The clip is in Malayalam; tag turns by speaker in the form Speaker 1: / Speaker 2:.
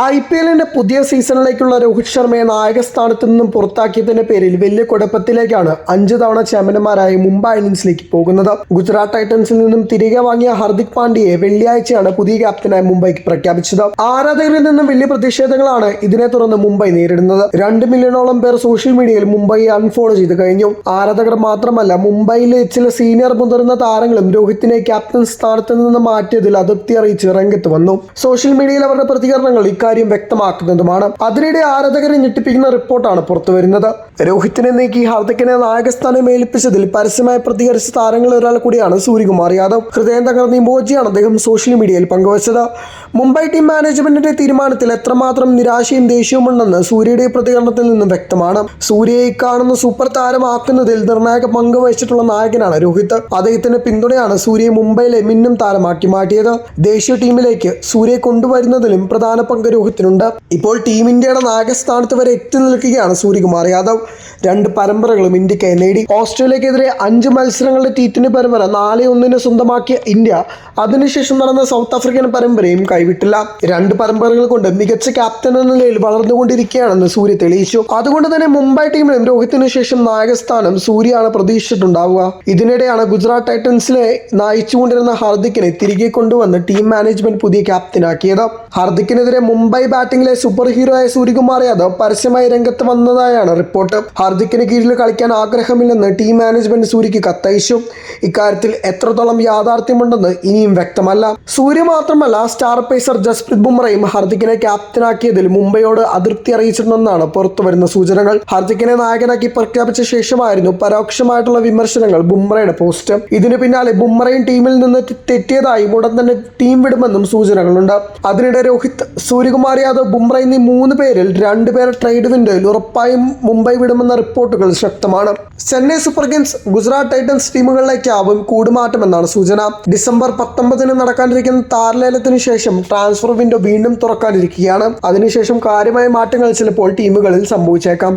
Speaker 1: ഐ പി എല്ലിന്റെ പുതിയ സീസണിലേക്കുള്ള രോഹിത് ശർമ്മയെ നായക സ്ഥാനത്ത് നിന്നും പുറത്താക്കിയതിന്റെ പേരിൽ വലിയ കുഴപ്പത്തിലേക്കാണ് അഞ്ചു തവണ ചാമ്പ്യന്മാരായ മുംബൈ ഇന്ത്യൻസിലേക്ക് പോകുന്നത്. ഗുജറാത്ത് ടൈറ്റൻസിൽ നിന്നും തിരികെ വാങ്ങിയ ഹാർദിക് പാണ്ഡ്യയെ വെള്ളിയാഴ്ചയാണ് പുതിയ ക്യാപ്റ്റനായി മുംബൈക്ക് പ്രഖ്യാപിച്ചത്. ആരാധകരിൽ നിന്നും വലിയ പ്രതിഷേധങ്ങളാണ് ഇതിനെ തുടർന്ന് മുംബൈ നേരിടുന്നത്. രണ്ട് മില്യണോളം പേർ സോഷ്യൽ മീഡിയയിൽ മുംബൈ അൺഫോളോ ചെയ്ത് കഴിഞ്ഞു. ആരാധകർ മാത്രമല്ല മുംബൈയിലെ ചില സീനിയർ മുതിർന്ന താരങ്ങളും രോഹിത്തിനെ ക്യാപ്റ്റൻ സ്ഥാനത്ത് നിന്ന് മാറ്റിയതിൽ അതൃപ്തി അറിയിച്ച് രംഗത്ത് വന്നു. സോഷ്യൽ മീഡിയയിൽ അവരുടെ പ്രതികരണങ്ങൾ വ്യക്തമാക്കുന്നതുമാണ്. അതിനിടെ ആരാധകരെ ഞെട്ടിപ്പിക്കുന്ന റിപ്പോർട്ടാണ് പുറത്തുവരുന്നത് രോഹിത്തിനെ നീക്കി ഹാർദിക്കിനെ നായകസ്ഥാനം ഏൽപ്പിച്ചതിൽ പരസ്യമായി പ്രതികരിച്ച താരങ്ങളിൽ ഒരാൾ കൂടിയാണ് സൂര്യകുമാർ യാദവ്. ഹൃദയം തകർന്ന ഇമോജിയാണ് അദ്ദേഹം സോഷ്യൽ മീഡിയയിൽ പങ്കുവച്ചത്. മുംബൈ ടീം മാനേജ്മെന്റിന്റെ തീരുമാനത്തിൽ എത്രമാത്രം നിരാശയും ദേഷ്യവും ഉണ്ടെന്ന് സൂര്യയുടെ പ്രതികരണത്തിൽ നിന്നും വ്യക്തമാണ്. സൂര്യയെ കാണുന്ന സൂപ്പർ താരമാക്കുന്നതിൽ നിർണായക പങ്ക് വഹിച്ചിട്ടുള്ള നായകനാണ് രോഹിത്. അദ്ദേഹത്തിന്റെ പിന്തുണയാണ് സൂര്യയെ മുംബൈയിലെ മിന്നും താരമാക്കി മാറ്റിയത്. ദേശീയ ടീമിലേക്ക് സൂര്യയെ കൊണ്ടുവരുന്നതിലും പ്രധാന പങ്ക് രോഹിത്തിനുണ്ട് ഇപ്പോൾ ടീം ഇന്ത്യയുടെ നായകസ്ഥാനത്ത് വരെ എത്തി നിൽക്കുകയാണ് സൂര്യകുമാർ യാദവ്. രണ്ട് പരമ്പരകളും ഇന്ത്യയ്ക്ക് നേടി. ഓസ്ട്രേലിയക്കെതിരെ അഞ്ച് മത്സരങ്ങളുടെ ടി ട്വന്റി പരമ്പര നാല് ഒന്നിന് സ്വന്തമാക്കിയ ഇന്ത്യ അതിനുശേഷം നടന്ന സൗത്ത് ആഫ്രിക്കൻ പരമ്പരയും കൈവിട്ടില്ല. രണ്ട് പരമ്പരകൾ കൊണ്ട് മികച്ച ക്യാപ്റ്റൻ എന്ന നിലയിൽ വളർന്നുകൊണ്ടിരിക്കുകയാണെന്ന് സൂര്യ തെളിയിച്ചു. അതുകൊണ്ട് തന്നെ മുംബൈ ടീമിലും രോഹിത്തിന് ശേഷം നായകസ്ഥാനം സൂര്യയാണ് പ്രതീക്ഷിച്ചിട്ടുണ്ടാവുക. ഇതിനിടെയാണ് ഗുജറാത്ത് ടൈറ്റൻസിനെ നയിച്ചുകൊണ്ടിരുന്ന ഹാർദിക്കിനെ തിരികെ കൊണ്ടുവന്ന് ടീം മാനേജ്മെന്റ് പുതിയ ക്യാപ്റ്റനാക്കിയത് ഹാർദിക്കിനെതിരെ മുംബൈ ബാറ്റിംഗിലെ സൂപ്പർ ഹീറോയായ സൂര്യകുമാർ യാദവ് പരസ്യമായി രംഗത്ത് വന്നതായാണ് റിപ്പോർട്ട് ഹാർദിക്കിന് കീഴിൽ കളിക്കാൻ ആഗ്രഹമില്ലെന്ന് ടീം മാനേജ്മെന്റ് സൂര്യക്ക് കത്തയച്ചു. ഇക്കാര്യത്തിൽ എത്രത്തോളം യാഥാർത്ഥ്യമുണ്ടെന്ന് ഇനിയും വ്യക്തമല്ല. സൂര്യ മാത്രമല്ല സ്റ്റാർ പേസർ ജസ്പ്രീത് ബുംറയും ഹാർദിക്കിനെ ക്യാപ്റ്റനാക്കിയതിൽ മുംബൈയോട് അതൃപ്തി അറിയിച്ചിട്ടുണ്ടെന്നാണ് പുറത്തുവരുന്ന സൂചനകൾ. ഹാർദിക്കിനെ നായകനാക്കി പ്രഖ്യാപിച്ച ശേഷമായിരുന്നു പരോക്ഷമായിട്ടുള്ള വിമർശനങ്ങൾ ബുംറയുടെ പോസ്റ്റ് ഇതിനു പിന്നാലെ ബുംറയും ടീമിൽ നിന്ന് തെറ്റിയതായും ഉടൻ തന്നെ ടീം വിടുമെന്നും സൂചനകളുണ്ട്. അതിനിടെ രോഹിത് സൂര്യകുമാർ യാദവ് ബുംറ എന്നീ മൂന്ന് പേരിൽ രണ്ടുപേർ ട്രേഡ് വിൻഡോയിൽ ഉറപ്പായും മുംബൈ വിടുമെന്ന റിപ്പോർട്ടുകൾ ശക്തമാണ്. Chennai Super Kings Gujarat Titans ടീമുകളിലേക്കാവും കൂടുമാറ്റമെന്നാണ് സൂചന. ഡിസംബർ പത്തൊമ്പതിന് നടക്കാനിരിക്കുന്ന താരലേലത്തിന് ശേഷം ട്രാൻസ്ഫർ വിൻഡോ വീണ്ടും തുറക്കാനിരിക്കുകയാണ്. അതിനുശേഷം കാര്യമായ മാറ്റങ്ങൾ ചിലപ്പോൾ ടീമുകളിൽ സംഭവിച്ചേക്കാം.